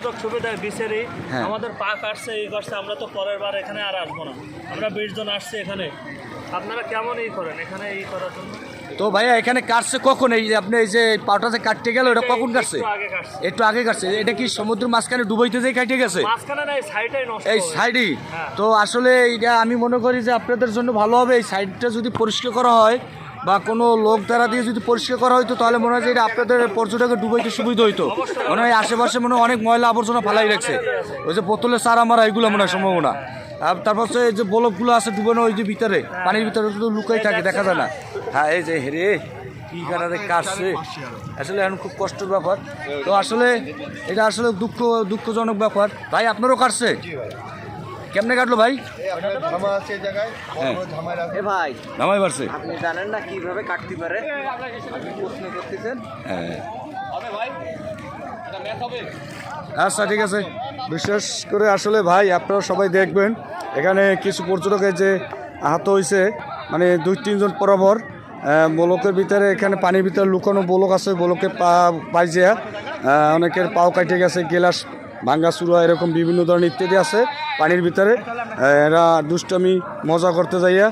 সুযোগ সুবিধা বিচেরি হ্যাঁ। আমাদের পা কাটছে এই করছে আমরা তো পরের বার এখানে আর আসব না। আমরা বিশ জন আসছি এখানে। আপনারা কেমন এই করেন এখানে এই করার জন্য? তো ভাইয়া এখানে কাটছে কখন? এই যে আপনি এই যে পাউটা যে কাটতে গেল এটা কখন কাটছে? একটু আগে কাটছে। এটা কি সমুদ্র মাঝখানে ডুবাইতে যেয়ে কাটে গেছে? এই সাইডই? হ্যাঁ। তো আসলে এটা আমি মনে করি যে আপনাদের জন্য ভালো হবে। এই সাইডটা যদি পরিষ্কার করা হয় বা কোনো লোক দ্বারা দিয়ে যদি পরিষ্কার করা হয়তো তাহলে মনে হয় যে এটা আপনাদের পর্যটকের ডুবাইতে সুবিধা হইতো। মনে হয় আশেপাশে মনে অনেক ময়লা আবর্জনা ফালাই রাখছে। ওই যে বোতলের সারা মারা এগুলো মনে হয় সম্ভাবনা। আর তারপর হচ্ছে এই যে বলকগুলো আছে ডুবানো ওই যে ভিতরে, পানির ভিতরে শুধু লুকাই থাকে, দেখা যায় না। হ্যাঁ এই যে হেরে কি কারণে কাটছে। আসলে এখন খুব কষ্টের ব্যাপার। তো আসলে এটা আসলে দুঃখ, দুঃখজনক ব্যাপার। ভাই, আপনারও কাটছে? কেমনে কাটলো ভাই? আছে জায়গায় ভাই আপনি জানেন না কীভাবে কাটতে পারে? আপনি প্রশ্ন করতেছেন। হ্যাঁ। আচ্ছা ঠিক আছে। বিশেষ করে আসলে ভাই আপনারা সবাই দেখবেন এখানে কিছু পর্যটকের যে আহত হয়েছে মানে দুই তিনজন বরাবর আহ, বলকের ভিতরে এখানে পানির ভিতরে লুকানো বলক আছে বলকে পা পাইজিয়া অনেকের পাও কাটে গেছে গেলাস ভাঙ্গা চুরা এরকম বিভিন্ন ধরনের ইত্যাদি আছে পানির ভিতরে। এরা দুষ্টমি মজা করতে যাইয়া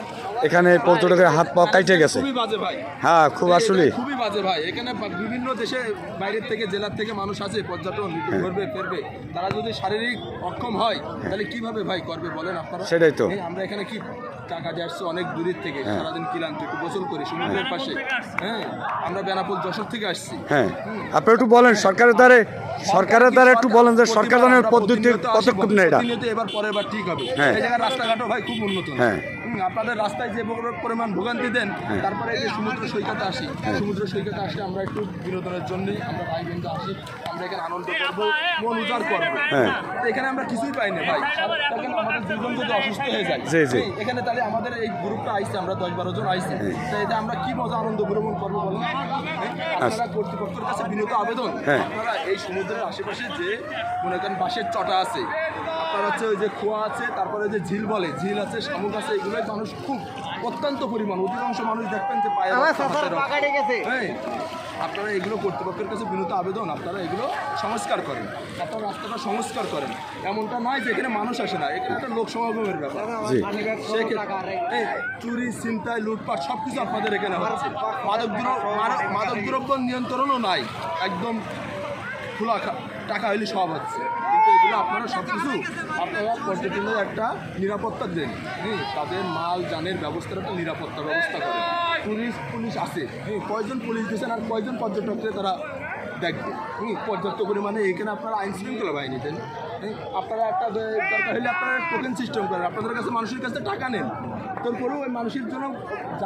এখানে পর্যটকের হাত পা কাইটে গেছে। ভাই। হ্যাঁ খুব আসলে। খুবই বাজে ভাই। এখানে বিভিন্ন দেশে বাইরের থেকে জেলার থেকে মানুষ আছে পর্যটন ঘুরবে ফিরবে। তারা যদি শারীরিক অক্ষম হয় তাহলে কীভাবে ভাই করবে বলেন আপনারা? সেটাই তো। আমরা এখানে কি টাকা দিয়ে আসছি অনেক দূরের থেকে সারাদিন কিলান্ত একটু গোসল করি সমুদ্রের পাশে। হ্যাঁ আমরা বেনাপুল যশোর থেকে আসছি। হ্যাঁ। আপনি একটু বলেন সরকারের দ্বারে সরকারের দ্বারা একটু বলেন যে সরকার ধরনের আমরা পদ্ধতি প্রতিনিয়ত আসি, পদক্ষেপ নেই এটা এবার পরের বার ঠিক হবে। হ্যাঁ। এই জায়গার রাস্তাঘাটও ভাই খুব উন্নত। হ্যাঁ। আপনাদের রাস্তায় যে পরিমাণ ভোগান্তি দেন তারপরে এই যে সমুদ্র সৈকতে আসি সমুদ্র সৈকতে আসলে আমরা একটু বিনোদনের জন্য আমরা ভাই বন্ধু আসি আমরা এখানে আনন্দ করব মন উজাড় করব। হ্যাঁ। এখানে আমরা কিছুই পাই না ভাই। দেখেন আমাদের দুজন যদি অসুস্থ হয়ে যায় জি, জি। এখানে তাহলে আমাদের এই গ্রুপটা আইছে আমরা দশ বারো জন আইছি তো এটা আমরা কি মজা আনন্দ ভ্রমণ করব বলেন? আপনারা কর্তৃপক্ষের কাছে বিনীত আবেদন। আচ্ছা। হ্যাঁ। আপনারা এই সমুদ্রের আশেপাশে যে মনে করেন বাঁশের চটা আছে আপনার হচ্ছে ওই যে খোয়া আছে তারপরে ওই যে ঝিল বলে ঝিল আছে শামুক আছে এগুলোই মানুষ খুব অত্যন্ত পরিমাণ। অধিকাংশ মানুষ দেখবেন যে পায়ে হ্যাঁ আপনারা এগুলো কর্তৃপক্ষের কাছে বিনত আবেদন আপনারা এগুলো সংস্কার করেন। আপনারা রাস্তাটা সংস্কার করেন। এমনটা নয় যে এখানে মানুষ আসে না এখানে একটা লোক সমাগমের ব্যাপার। সেক্ষেত্রে চুরি ছিনতাই লুটপাট সব কিছু আপনাদের এখানে হচ্ছে। মাদক দ্রব্য মাদক- দ্রব্য নিয়ন্ত্রণও নাই একদম খোলা টাকা হইলে সব হচ্ছে কিন্তু এগুলো আপনারা সব কিছু আপনারা পর্যটনের একটা নিরাপত্তা দেন। হ্যাঁ তাদের মাল, যানের ব্যবস্থার একটা নিরাপত্তা ব্যবস্থা করেন। পুলিশ পুলিশ আছে। হ্যাঁ কয়জন পুলিশ দিয়েছেন আর কয়জন পর্যটককে তারা দেখবে? হুম পর্যাপ্ত পরিমাণে এখানে আপনারা আইন শৃঙ্খলা বাহিনী দেন। আপনারা একটা দরকার হলে আপনারা টোকেন সিস্টেম করেন। আপনাদের কাছে মানুষের কাছে টাকা নেন। তারপরেও ওই মানুষের জন্য